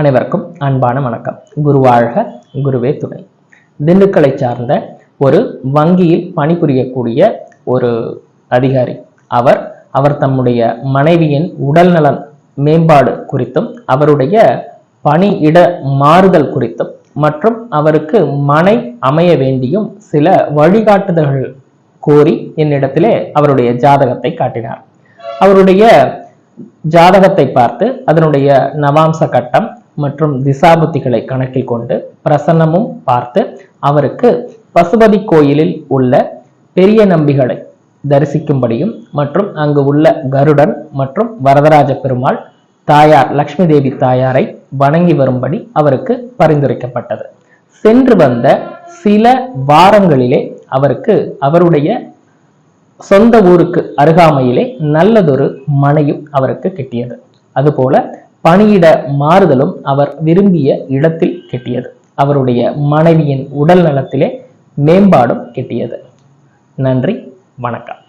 அனைவருக்கும் அன்பான வணக்கம். குருவாழ்க குருவே துணை. திண்டுக்கலை சார்ந்த ஒரு வங்கியில் பணிபுரியக்கூடிய ஒரு அதிகாரி. அவர் அவர் தம்முடைய மனைவியின் உடல்நலன் மேம்பாடு குறித்தும் அவருடைய பணியிட மாறுதல் குறித்தும் மற்றும் அவருக்கு மனை அமைய வேண்டியும் சில வழிகாட்டுதல்கள் கோரி என்னிடத்திலே அவருடைய ஜாதகத்தை காட்டினார். அவருடைய ஜாதகத்தை பார்த்து அதனுடைய நவாம்ச கட்டம் மற்றும் திசாபுத்திகளை கணக்கில் கொண்டு பிரசன்னமும் பார்த்து அவருக்கு பசுபதி கோயிலில் உள்ள பெரிய நம்பிகளை தரிசிக்கும்படியும் மற்றும் அங்கு உள்ள கருடன் மற்றும் வரதராஜ பெருமாள் தாயார் லக்ஷ்மி தேவி தாயாரை வணங்கி வரும்படி அவருக்கு பரிந்துரைக்கப்பட்டது. சென்று வந்த சில வாரங்களிலே அவருக்கு அவருடைய சொந்த ஊருக்கு அருகாமையிலே நல்லதொரு மனையும் அவருக்கு கிட்டியது அதுபோல பணியிட மாறுதலும் அவர் விரும்பிய இடத்தில் கிட்டியது. அவருடைய மனைவியின் உடல் நலத்திலே மேம்பாடும் கிட்டியது. நன்றி வணக்கம்.